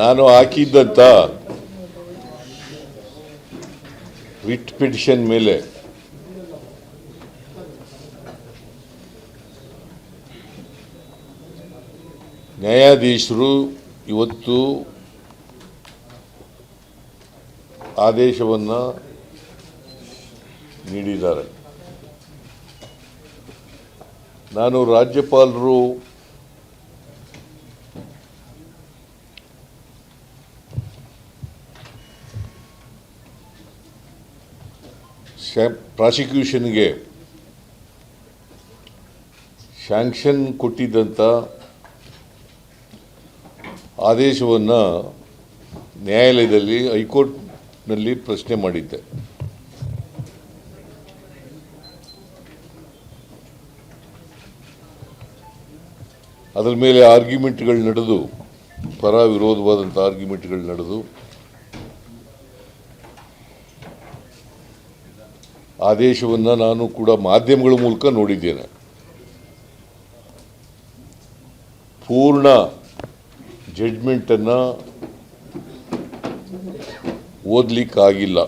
ನಾನು ಹಾಕಿದ್ದಂಥ with petition ಮೇಲೆ ನ್ಯಾಯಾಧೀಶರು ಇವತ್ತು ಆದೇಶವನ್ನು ನೀಡಿದ್ದಾರೆ. ನಾನು ರಾಜ್ಯಪಾಲರು ಪ್ರಾಸಿಕ್ಯೂಷನ್ಗೆ ಶಾಂಕ್ಷನ್ ಕೊಟ್ಟಿದ್ದಂಥ ಆದೇಶವನ್ನು ನ್ಯಾಯಾಲಯದಲ್ಲಿ ಹೈಕೋರ್ಟ್ನಲ್ಲಿ ಪ್ರಶ್ನೆ ಮಾಡಿದ್ದೆ. ಅದರ ಮೇಲೆ ಆರ್ಗ್ಯುಮೆಂಟ್ಗಳು ನಡೆದು, ಪರ ವಿರೋಧವಾದಂಥ ಆರ್ಗ್ಯುಮೆಂಟ್ಗಳು ನಡೆದು ಆದೇಶವನ್ನು ನಾನು ಕೂಡ ಮಾಧ್ಯಮಗಳ ಮೂಲಕ ನೋಡಿದ್ದೇನೆ. ಪೂರ್ಣ ಜಡ್ಮೆಂಟನ್ನು ಓದಲಿಕ್ಕಾಗಿಲ್ಲ.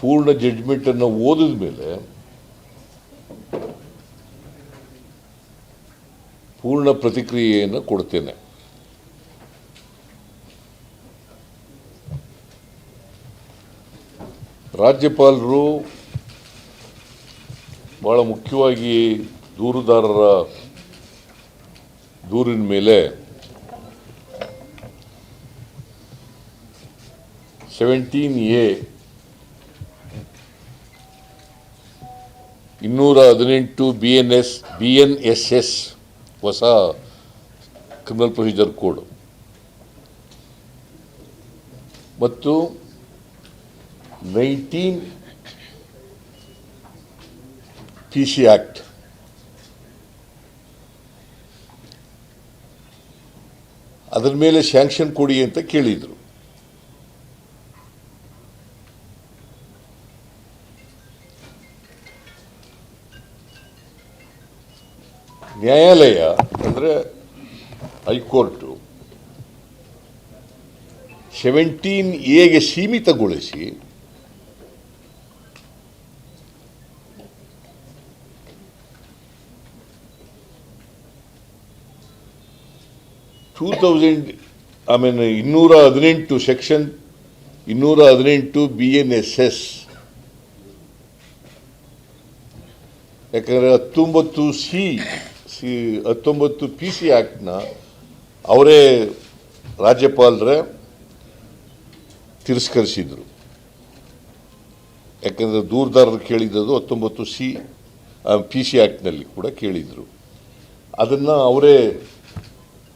ಪೂರ್ಣ ಜಡ್ಮೆಂಟನ್ನು ಓದಿದ ಮೇಲೆ ಪೂರ್ಣ ಪ್ರತಿಕ್ರಿಯೆಯನ್ನು ಕೊಡ್ತೇನೆ. ರಾಜ್ಯಪಾಲರು ಬಹಳ ಮುಖ್ಯವಾಗಿ ದೂರುದಾರರ ದೂರಿನ ಮೇಲೆ ಸೆವೆಂಟೀನ್ ಎ ಇನ್ನೂರ ಹದಿನೆಂಟು B N S B N S S ಹೊಸ ಕ್ರಿಮಿನಲ್ ಪ್ರೊಸೀಜರ್ ಕೋಡ್ ಮತ್ತು ನೈನ್ಟೀನ್ PC ಸಿ ಆಕ್ಟ್ ಅದರ ಮೇಲೆ ಸ್ಯಾಂಕ್ಷನ್ ಕೊಡಿ ಅಂತ ಕೇಳಿದರು. ನ್ಯಾಯಾಲಯ ಅಂದರೆ ಹೈಕೋರ್ಟು ಸೆವೆಂಟೀನ್ ಎಗೆ ಸೀಮಿತಗೊಳಿಸಿ ಟೂ ತೌಸಂಡ್ ಆಮೇಲೆ ಇನ್ನೂರ ಹದಿನೆಂಟು ಸೆಕ್ಷನ್ ಇನ್ನೂರ ಹದಿನೆಂಟು ಬಿ ಎನ್ ಎಸ್ ಎಸ್ ಯಾಕಂದರೆ ಹತ್ತೊಂಬತ್ತು ಸಿ ಸಿ ಹತ್ತೊಂಬತ್ತು ಪಿ ಸಿ ಆ್ಯಕ್ಟ್ನ ಅವರೇ ರಾಜ್ಯಪಾಲರೇ ತಿರಸ್ಕರಿಸಿದರು. ಯಾಕಂದರೆ ದೂರದಾರರು ಕೇಳಿದ್ದು ಹತ್ತೊಂಬತ್ತು ಸಿ ಪಿ ಸಿ ಆ್ಯಕ್ಟ್ನಲ್ಲಿ ಕೂಡ ಕೇಳಿದರು. ಅದನ್ನು ಅವರೇ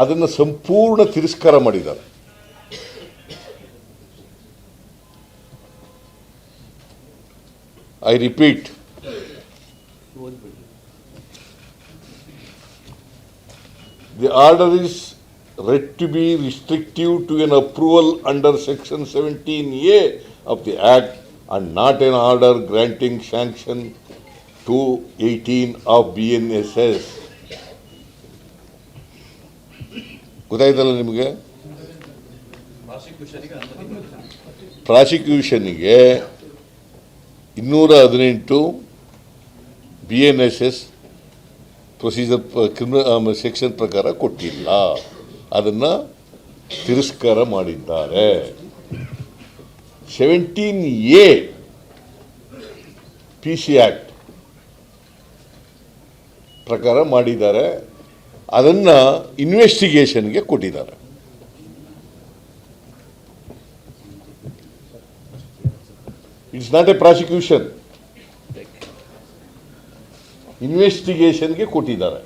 ಅದನ್ನು ಸಂಪೂರ್ಣ ತಿರಸ್ಕಾರ ಮಾಡಿದ್ದಾರೆ I repeat The order is read to be restrictive to an approval under section 17A of the Act and not an order granting sanction to 18 of BNSS. ಗೊತ್ತಾಯ್ತಲ್ಲ ನಿಮಗೆ? ಪ್ರಾಸಿಕ್ಯೂಷನ್ಗೆ ಇನ್ನೂರ ಹದಿನೆಂಟು B N S S procedure criminal section ಪ್ರಕಾರ ಕೊಟ್ಟಿಲ್ಲ. ಅದನ್ನು ತಿರಸ್ಕಾರ ಮಾಡಿದ್ದಾರೆ. Seventeen A P C act ಪ್ರಕಾರ ಮಾಡಿದ್ದಾರೆ. ಅದನ್ನು ಇನ್ವೆಸ್ಟಿಗೇಷನ್ಗೆ ಕೊಟ್ಟಿದ್ದಾರೆ. ಇಟ್ಸ್ ನಾಟ್ ಎ ಪ್ರಾಸಿಕ್ಯೂಷನ್ ಇನ್ವೆಸ್ಟಿಗೇಷನ್ಗೆ ಕೊಟ್ಟಿದ್ದಾರೆ.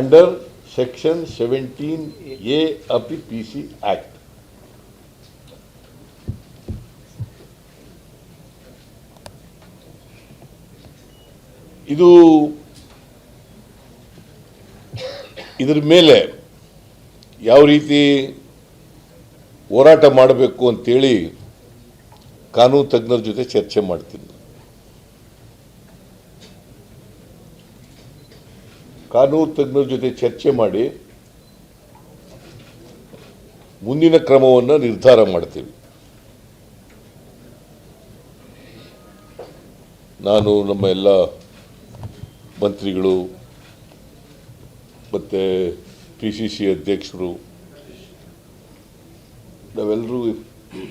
ಅಂಡರ್ ಸೆಕ್ಷನ್ ಸೆವೆಂಟೀನ್ ಎ ಅಪಿ ಪಿ ಸಿ ಆಕ್ಟ್ ಇದು ಇದರ ಮೇಲೆ ಯಾವ ರೀತಿ ಹೋರಾಟ ಮಾಡಬೇಕು ಅಂತೇಳಿ ಕಾನೂನು ತಜ್ಞರ ಜೊತೆ ಚರ್ಚೆ ಮಾಡ್ತೀನಿ. ಕಾನೂನು ತಜ್ಞರ ಜೊತೆ ಚರ್ಚೆ ಮಾಡಿ ಮುಂದಿನ ಕ್ರಮವನ್ನು ನಿರ್ಧಾರ ಮಾಡ್ತೀವಿ. ನಾನು ನಮ್ಮ ಎಲ್ಲ ಮಂತ್ರಿಗಳು ಮತ್ತು ಪಿ ಸಿ ಸಿ ಅಧ್ಯಕ್ಷರು ನಾವೆಲ್ಲರೂ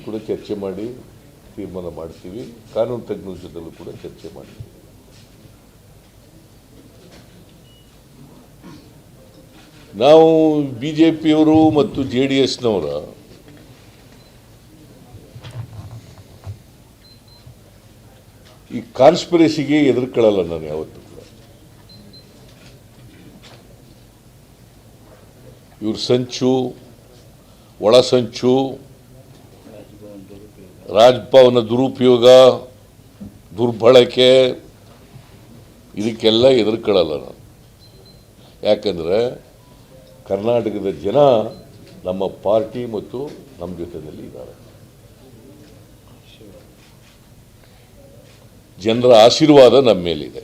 ಕೂಡ ಚರ್ಚೆ ಮಾಡಿ ತೀರ್ಮಾನ ಮಾಡ್ತೀವಿ. ಕಾನೂನು ತಜ್ಞರ ಜೊತೆಲೂ ಕೂಡ ಚರ್ಚೆ ಮಾಡ್ತೀವಿ. ನಾವು ಬಿ ಜೆ ಪಿಯವರು ಮತ್ತು ಜೆ ಡಿ ಎಸ್ನವರ ಈ ಕಾನ್ಸ್ಪಿರಸಿಗೆ ಎದುರ್ಕೊಳ್ಳಲ್ಲ ನಾನು ಯಾವತ್ತೂ ಕೂಡ ಇವ್ರ ಸಂಚು, ಒಳ ಸಂಚು, ರಾಜ್ಭವನ ದುರುಪಯೋಗ, ದುರ್ಬಳಕೆ, ಇದಕ್ಕೆಲ್ಲ ಎದುರ್ಕೊಳ್ಳಲ್ಲ ನಾನು ಯಾಕಂದರೆ ಕರ್ನಾಟಕದ ಜನ ನಮ್ಮ ಪಾರ್ಟಿ ಮತ್ತು ನಮ್ಮ ಜೊತೆಯಲ್ಲಿ ಇದ್ದಾರೆ. ಜನರ ಆಶೀರ್ವಾದ ನಮ್ಮ ಮೇಲಿದೆ.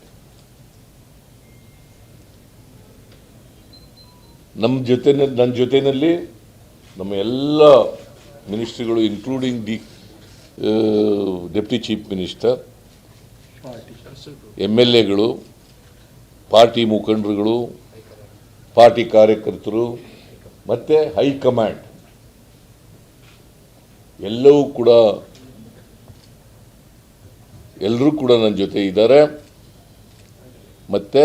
ನಮ್ಮ ಜೊತೆ ನನ್ನ ಜೊತೆಯಲ್ಲಿ ನಮ್ಮ ಎಲ್ಲ ಮಿನಿಸ್ಟ್ರಿಗಳು including the deputy chief minister M L ಎಗಳು, ಪಾರ್ಟಿ ಮುಖಂಡರುಗಳು, ಪಾರ್ಟಿ ಕಾರ್ಯಕರ್ತರು, ಮತ್ತು ಹೈಕಮಾಂಡ್ ಎಲ್ಲವೂ ಕೂಡ ಎಲ್ಲರೂ ಕೂಡ ನನ್ನ ಜೊತೆ ಇದ್ದಾರೆ. ಮತ್ತು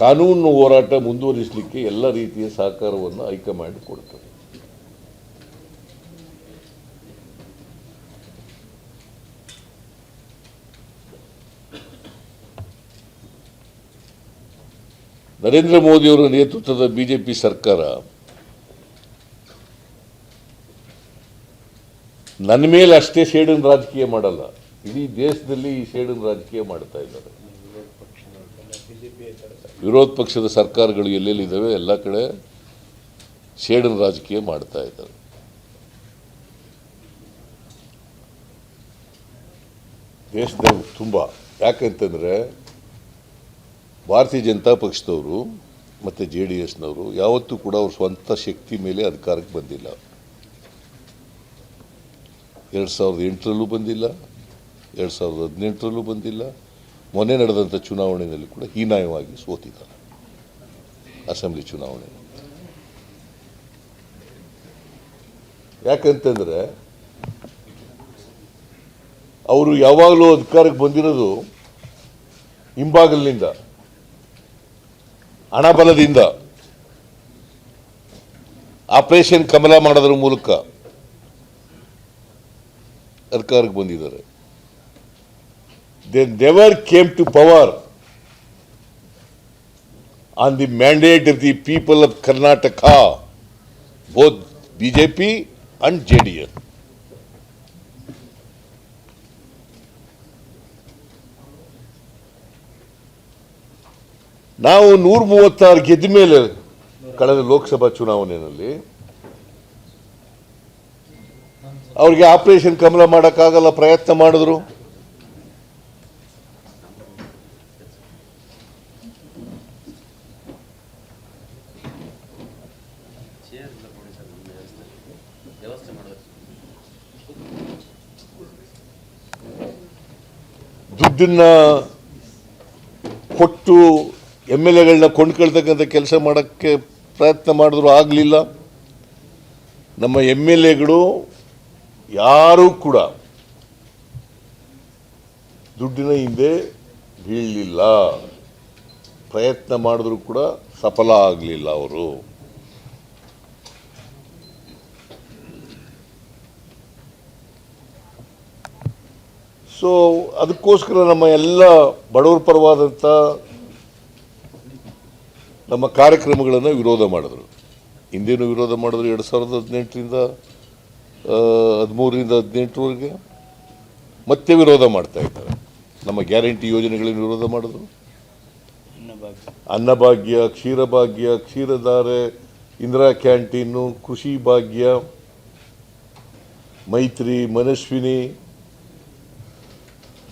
ಕಾನೂನು ಹೋರಾಟ ಮುಂದುವರಿಸಲಿಕ್ಕೆ ಎಲ್ಲ ರೀತಿಯ ಸಹಕಾರವನ್ನು ಹೈಕಮಾಂಡ್ ಕೊಡ್ತದೆ ನರೇಂದ್ರ ಮೋದಿಯವರ ನೇತೃತ್ವದ ಬಿಜೆಪಿ ಸರ್ಕಾರ ನನ್ನ ಮೇಲೆ ಅಷ್ಟೇ ಸೇಡಿನ ರಾಜಕೀಯ ಮಾಡಲ್ಲ. ಇಡೀ ದೇಶದಲ್ಲಿ ಈ ಸೇಡಿನ ರಾಜಕೀಯ ಮಾಡ್ತಾ ಇದ್ದಾರೆ. ವಿರೋಧ ಪಕ್ಷದ ಸರ್ಕಾರಗಳು ಎಲ್ಲೆಲ್ಲಿದ್ದಾವೆ? ಎಲ್ಲ ಕಡೆ ಸೇಡಿನ ರಾಜಕೀಯ ಮಾಡ್ತಾ ಇದ್ದಾರೆ. ದೇಶದ ತುಂಬ. ಯಾಕಂತಂದರೆ ಭಾರತೀಯ ಜನತಾ ಪಕ್ಷದವರು ಮತ್ತು ಜೆ ಡಿ ಎಸ್ನವರು ಯಾವತ್ತೂ ಕೂಡ ಅವ್ರ ಸ್ವಂತ ಶಕ್ತಿ ಮೇಲೆ ಅಧಿಕಾರಕ್ಕೆ ಬಂದಿಲ್ಲ. ಎರಡು ಸಾವಿರದ ಎಂಟರಲ್ಲೂ ಬಂದಿಲ್ಲ, ಎರಡು ಸಾವಿರದ ಹದಿನೆಂಟರಲ್ಲೂ ಬಂದಿಲ್ಲ ಮೊನ್ನೆ ನಡೆದಂಥ ಚುನಾವಣೆಯಲ್ಲಿ ಕೂಡ ಹೀನಾಯವಾಗಿ ಸೋತಿದ್ದಾರೆ. ಅಸೆಂಬ್ಲಿ ಚುನಾವಣೆ. ಯಾಕಂತಂದರೆ ಅವರು ಯಾವಾಗಲೂ ಅಧಿಕಾರಕ್ಕೆ ಬಂದಿರೋದು ಹಿಂಬಾಗಲಿನಿಂದ, ಹಣಬಲದಿಂದ. ಆಪರೇಷನ್ ಕಮಲ ಮಾಡೋದ್ರ ಮೂಲಕ ಸರ್ಕಾರಕ್ಕೆ ಬಂದಿದ್ದಾರೆ. They never came to power on the mandate of the people of Karnataka both BJP and J ನಾವು ನೂರ ಮೂವತ್ತಾರು ಗೆದ್ದ ಮೇಲೆ ಕಳೆದ ಲೋಕಸಭಾ ಚುನಾವಣೆಯಲ್ಲಿ ಅವ್ರಿಗೆ ಆಪರೇಷನ್ ಕಮಲ ಮಾಡೋಕ್ಕಾಗಲ್ಲ ಪ್ರಯತ್ನ ಮಾಡಿದ್ರು. ದುಡ್ಡನ್ನ ಕೊಟ್ಟು ಎಂ ಎಲ್ ಎಗಳನ್ನ ಕೊಂಡ್ಕೊಳ್ತಕ್ಕಂಥ ಕೆಲಸ ಮಾಡೋಕ್ಕೆ ಪ್ರಯತ್ನ ಮಾಡಿದ್ರು ಆಗಲಿಲ್ಲ. ನಮ್ಮ ಎಂ ಎಲ್ ಎಗಳು ಯಾರೂ ಕೂಡ ದುಡ್ಡಿನ ಹಿಂದೆ ಬೀಳಲಿಲ್ಲ. ಪ್ರಯತ್ನ ಮಾಡಿದ್ರು ಕೂಡ ಸಫಲ ಆಗಲಿಲ್ಲ ಅವರು. ಸೊ ಅದಕ್ಕೋಸ್ಕರ ನಮ್ಮ ಎಲ್ಲ ಬಡವರ ಪರವಾದಂಥ ನಮ್ಮ ಕಾರ್ಯಕ್ರಮಗಳನ್ನು ವಿರೋಧ ಮಾಡಿದ್ರು. ಹಿಂದೇನು ವಿರೋಧ ಮಾಡಿದ್ರು ಎರಡು ಸಾವಿರದ ಹದಿನೆಂಟರಿಂದ ಹದಿಮೂರರಿಂದ ಹದಿನೆಂಟರವರೆಗೆ. ಮತ್ತೆ ವಿರೋಧ ಮಾಡ್ತಾ ಇದ್ದಾರೆ. ನಮ್ಮ ಗ್ಯಾರಂಟಿ ಯೋಜನೆಗಳನ್ನು ವಿರೋಧ ಮಾಡಿದ್ರು. ಅನ್ನಭಾಗ್ಯ, ಕ್ಷೀರಭಾಗ್ಯ, ಕ್ಷೀರಧಾರೆ, ಇಂದಿರಾ ಕ್ಯಾಂಟೀನು, ಕೃಷಿ ಭಾಗ್ಯ, ಮೈತ್ರಿ, Manaswini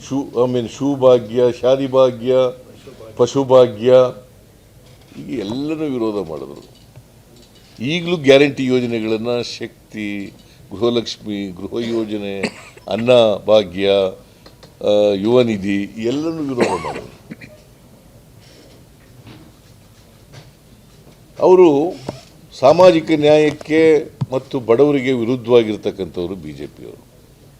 shoe I mean shoe ಭಾಗ್ಯ ಶಾದಿ ಭಾಗ್ಯ ಪಶುಭಾಗ್ಯ ಈಗ ಎಲ್ಲನೂ ವಿರೋಧ ಮಾಡಿದ್ರು. ಈಗಲೂ ಗ್ಯಾರಂಟಿ ಯೋಜನೆಗಳನ್ನು ಶಕ್ತಿ, ಗೃಹಲಕ್ಷ್ಮಿ, ಗೃಹ ಯೋಜನೆ, ಅನ್ನ ಭಾಗ್ಯ ಯುವ ನಿಧಿ ಎಲ್ಲನೂ ವಿರೋಧ ಮಾಡಿದ್ರು. ಅವರು ಸಾಮಾಜಿಕ ನ್ಯಾಯಕ್ಕೆ ಮತ್ತು ಬಡವರಿಗೆ ವಿರುದ್ಧವಾಗಿರ್ತಕ್ಕಂಥವ್ರು ಬಿ ಜೆ ಪಿಯವರು